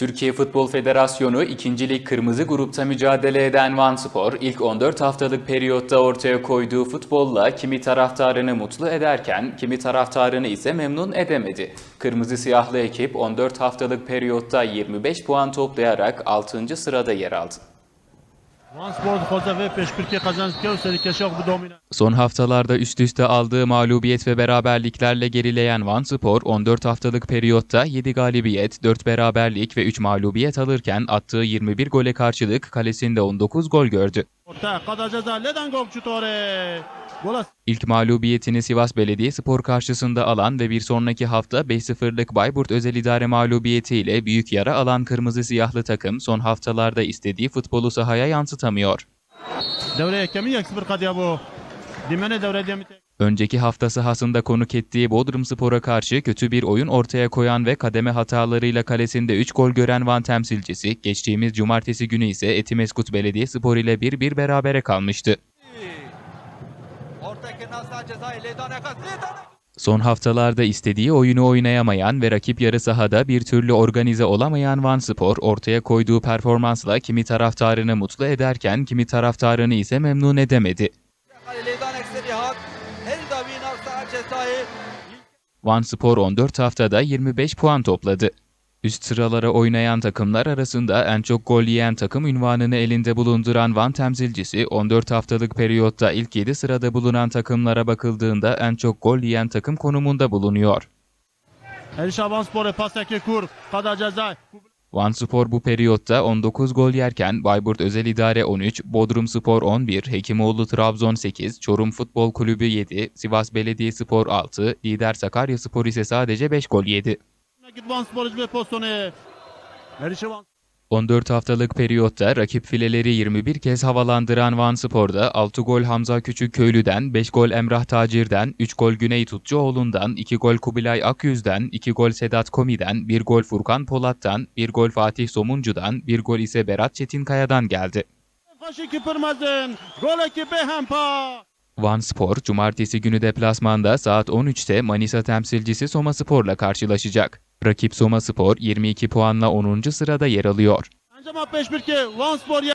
Türkiye Futbol Federasyonu 2. Lig Kırmızı Grup'ta mücadele eden Van Spor, ilk 14 haftalık periyotta ortaya koyduğu futbolla kimi taraftarını mutlu ederken kimi taraftarını ise memnun edemedi. Kırmızı siyahlı ekip 14 haftalık periyotta 25 puan toplayarak 6. sırada yer aldı. Son haftalarda üst üste aldığı mağlubiyet ve beraberliklerle gerileyen Van Spor, 14 haftalık periyotta 7 galibiyet, 4 beraberlik ve 3 mağlubiyet alırken attığı 21 gole karşılık kalesinde 19 gol gördü. orta İlk mağlubiyetini Sivas Belediye Spor karşısında alan ve bir sonraki hafta 5-0'lık Bayburt Özel İdare mağlubiyetiyle büyük yara alan kırmızı siyahlı takım son haftalarda istediği futbolu sahaya yansıtamıyor. Önceki hafta sahasında konuk ettiği Bodrum Spor'a karşı kötü bir oyun ortaya koyan ve kademe hatalarıyla kalesinde 3 gol gören Van temsilcisi, geçtiğimiz cumartesi günü ise Etimeskut Belediye Spor ile 1-1 berabere kalmıştı. Son haftalarda istediği oyunu oynayamayan ve rakip yarı sahada bir türlü organize olamayan Van Spor, ortaya koyduğu performansla kimi taraftarını mutlu ederken kimi taraftarını ise memnun edemedi. Van Spor 14 haftada 25 puan topladı. Üst sıralara oynayan takımlar arasında en çok gol yiyen takım ünvanını elinde bulunduran Van temsilcisi 14 haftalık periyotta ilk 7 sırada bulunan takımlara bakıldığında en çok gol yiyen takım konumunda bulunuyor. Kur. Kada ceza. Van Spor bu periyotta 19 gol yerken Bayburt Özel İdare 13, Bodrum Spor 11, Hekimoğlu Trabzon 8, Çorum Futbol Kulübü 7, Sivas Belediyespor 6, lider Sakaryaspor ise sadece 5 gol yedi. Git Van Spor ve postone. Erişe Van 14 haftalık periyotta rakip fileleri 21 kez havalandıran Van Spor'da 6 gol Hamza Küçükköylü'den, 5 gol Emrah Tacir'den, 3 gol Güney Tutçuoğlu'ndan, 2 gol Kubilay Akyüz'den, 2 gol Sedat Komi'den, 1 gol Furkan Polat'tan, 1 gol Fatih Somuncu'dan, 1 gol ise Berat Çetinkaya'dan geldi. Van Spor, cumartesi günü deplasmanda saat 13'te Manisa temsilcisi Soma Spor'la karşılaşacak. Rakip Soma Spor 22 puanla 10. sırada yer alıyor. Ancama peşbirki Van Spor